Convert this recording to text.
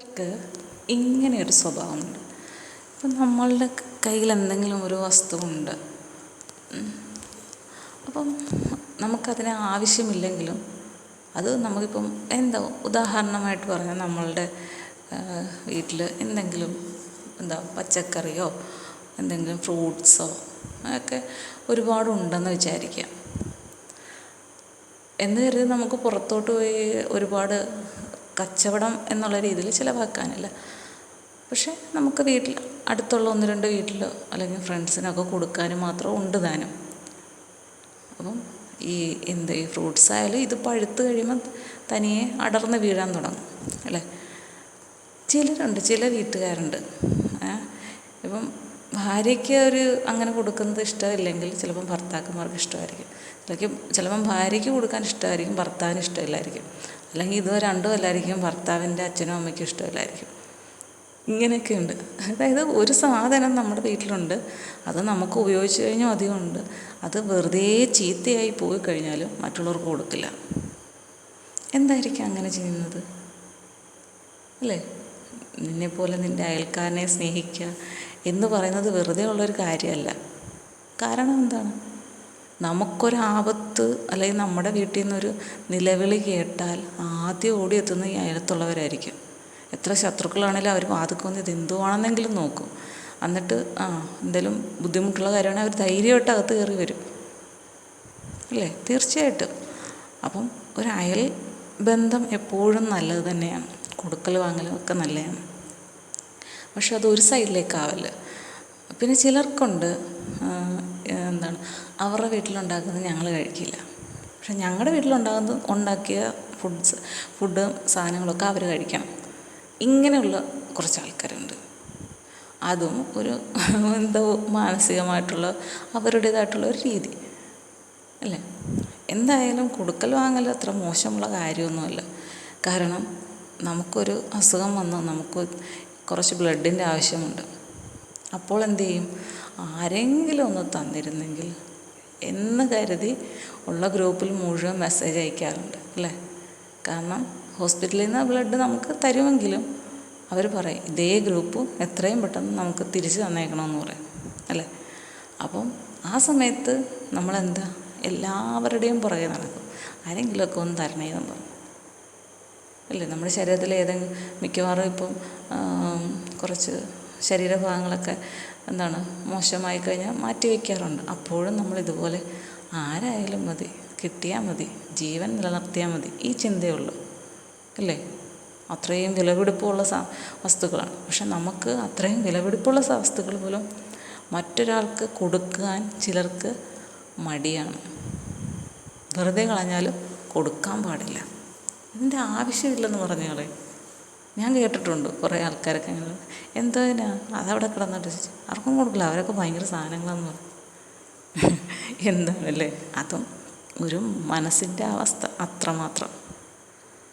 അവർക്ക് ഇങ്ങനെയൊരു സ്വഭാവമുണ്ട്. ഇപ്പം നമ്മളുടെ കയ്യിൽ എന്തെങ്കിലും ഒരു വസ്തു ഉണ്ട് അപ്പം നമുക്കതിന് ആവശ്യമില്ലെങ്കിലും അത് നമുക്കിപ്പം എന്താ ഉദാഹരണമായിട്ട് പറഞ്ഞാൽ നമ്മളുടെ വീട്ടിൽ എന്തെങ്കിലും എന്താ പച്ചക്കറിയോ എന്തെങ്കിലും ഫ്രൂട്ട്സോ ഒക്കെ ഒരുപാടുണ്ടെന്ന് വിചാരിക്കുക എന്ന് കരുതി നമുക്ക് പുറത്തോട്ട് പോയി ഒരുപാട് കച്ചവടം എന്നുള്ള രീതിയിൽ ചിലവാക്കാനില്ല. പക്ഷേ നമുക്ക് വീട്ടിൽ അടുത്തുള്ള ഒന്ന് രണ്ട് വീട്ടിലോ അല്ലെങ്കിൽ ഫ്രണ്ട്സിനൊക്കെ കൊടുക്കാനും മാത്രം ഉണ്ട് താനും അപ്പം ഈ എന്ത് ഈ ഫ്രൂട്ട്സ് ആയാലും ഇത് പഴുത്ത് കഴിയുമ്പോൾ തനിയെ അടർന്ന് വീഴാൻ തുടങ്ങും അല്ലേ? ചിലരുണ്ട് ചില വീട്ടുകാരുണ്ട്. ഇപ്പം ഭാര്യയ്ക്ക് ഒരു അങ്ങനെ കൊടുക്കുന്നത് ഇഷ്ടമില്ലെങ്കിൽ ചിലപ്പം ഭർത്താക്കന്മാർക്ക് ഇഷ്ടമായിരിക്കും. ചിലക്കും ചിലപ്പം ഭാര്യയ്ക്ക് കൊടുക്കാൻ ഇഷ്ടമായിരിക്കും ഭർത്താവിന് ഇഷ്ടമില്ലായിരിക്കും. അല്ലെങ്കിൽ ഇതോ രണ്ടും അല്ലായിരിക്കും ഭർത്താവിന്റെ അച്ഛനും അമ്മയ്ക്കും ഇഷ്ടമില്ലായിരിക്കും. ഇങ്ങനെയൊക്കെയുണ്ട്. അതായത് ഒരു സാധനം നമ്മുടെ വീട്ടിലുണ്ട്. അത് നമുക്ക് ഉപയോഗിച്ച് കഴിഞ്ഞാൽ അധികമുണ്ട്. അത് വെറുതെ ചീത്തയായി പോയി കഴിഞ്ഞാലും മറ്റുള്ളവർക്ക് കൊടുക്കില്ല. എന്തായിരിക്കും അങ്ങനെ ചെയ്യുന്നത്? അല്ലേ? നിന്നെപ്പോലെ നിന്റെ അയൽക്കാരനെ സ്നേഹിക്കുക എന്ന് പറയുന്നത് വെറുതെ ഉള്ളൊരു കാര്യമല്ല. കാരണം എന്താണ്? നമുക്കൊരാപത്ത് അല്ലെങ്കിൽ നമ്മുടെ വീട്ടിൽ നിന്നൊരു നിലവിളി കേട്ടാൽ ആദ്യം ഓടിയെത്തുന്ന ഈ അയലത്തുള്ളവരായിരിക്കും എത്ര ശത്രുക്കളാണെങ്കിലും അവർ വാതിൽക്ക് വന്ന് ഇത് എന്തുവാണെന്നെങ്കിലും നോക്കും. എന്നിട്ട് ആ എന്തെങ്കിലും ബുദ്ധിമുട്ടുള്ള കാര്യമാണെങ്കിൽ അവർ ധൈര്യമായിട്ട് അകത്ത് കയറി വരും. അല്ലേ? തീർച്ചയായിട്ടും. അപ്പം ഒരു അയൽ ബന്ധം എപ്പോഴും നല്ലത് തന്നെയാണ്. കൊടുക്കൽ വാങ്ങലും ഒക്കെ നല്ലതാണ്. പക്ഷെ അത് ഒരു സൈഡിലേക്കാവില്ല പിന്നെ ചിലർക്കുണ്ട് എന്താണ് അവരുടെ വീട്ടിലുണ്ടാക്കുന്നത് ഞങ്ങൾ കഴിക്കില്ല. പക്ഷെ ഞങ്ങളുടെ വീട്ടിലുണ്ടാകുന്ന ഉണ്ടാക്കിയ ഫുഡ്സ് ഫുഡ് സാധനങ്ങളൊക്കെ അവർ കഴിക്കണം. ഇങ്ങനെയുള്ള കുറച്ച് ആൾക്കാരുണ്ട് അതും ഒരു എന്തോ മാനസികമായിട്ടുള്ള അവരുടേതായിട്ടുള്ള ഒരു രീതി. അല്ലേ? എന്തായാലും കൊടുക്കൽ വാങ്ങൽ അത്ര മോശമുള്ള കാര്യമൊന്നുമല്ല. കാരണം നമുക്കൊരു അസുഖം വന്ന് നമുക്ക് കുറച്ച് ബ്ലഡിന്റെ ആവശ്യമുണ്ട്. അപ്പോൾ എന്തു ചെയ്യും? ആരെങ്കിലും ഒന്ന് തന്നിരുന്നെങ്കിൽ എന്ന് കരുതി ഉള്ള ഗ്രൂപ്പിൽ മുഴുവൻ മെസ്സേജ് അയക്കാറുണ്ട് അല്ലേ? കാരണം ഹോസ്പിറ്റലിൽ നിന്ന് ബ്ലഡ് നമുക്ക് തരുമെങ്കിലും അവർ പറയും ഇതേ ഗ്രൂപ്പ് എത്രയും പെട്ടെന്ന് നമുക്ക് തിരിച്ച് തന്നേക്കണമെന്ന് പറയും അല്ലേ? അപ്പം ആ സമയത്ത് നമ്മളെന്താ? എല്ലാവരുടെയും പുറകെ നടക്കും. ആരെങ്കിലുമൊക്കെ ഒന്ന് തരണേ എന്ന് പറയും. അല്ലേ? നമ്മുടെ ശരീരത്തിൽ ഏതെങ്കിലും മിക്കവാറും ഇപ്പം കുറച്ച് ശരീരഭാഗങ്ങളൊക്കെ എന്താണ് മോശമായി കഴിഞ്ഞാൽ മാറ്റി വയ്ക്കാറുണ്ട്. അപ്പോഴും നമ്മൾ ഇതുപോലെ ആരായാലും മതി കിട്ടിയാൽ മതി ജീവൻ നിലനിർത്തിയാൽ മതി ഈ ചിന്തയുള്ളൂ അല്ലേ? അത്രയും വിലപിടിപ്പുള്ള സ വസ്തുക്കളാണ്. പക്ഷെ നമുക്ക് അത്രയും വിലപിടിപ്പുള്ള വസ്തുക്കൾ പോലും മറ്റൊരാൾക്ക് കൊടുക്കാൻ ചിലർക്ക് മടിയാണ്. വെറുതെ കളഞ്ഞാലും കൊടുക്കാൻ പാടില്ല. ഇതിന്റെ ആവശ്യമില്ലെന്ന് പറഞ്ഞാളെ. ഞാൻ കേട്ടിട്ടുണ്ട് കുറേ ആൾക്കാരൊക്കെ അങ്ങനെ എന്തതിനാ അതവിടെ കിടന്നിട്ട് ആർക്കും കൊടുക്കില്ല. അവരൊക്കെ ഭയങ്കര സാധനങ്ങളാന്ന് പറഞ്ഞു. എന്താണല്ലേ? അതും ഒരു മനസ്സിന്റെ അവസ്ഥ അത്രമാത്രം.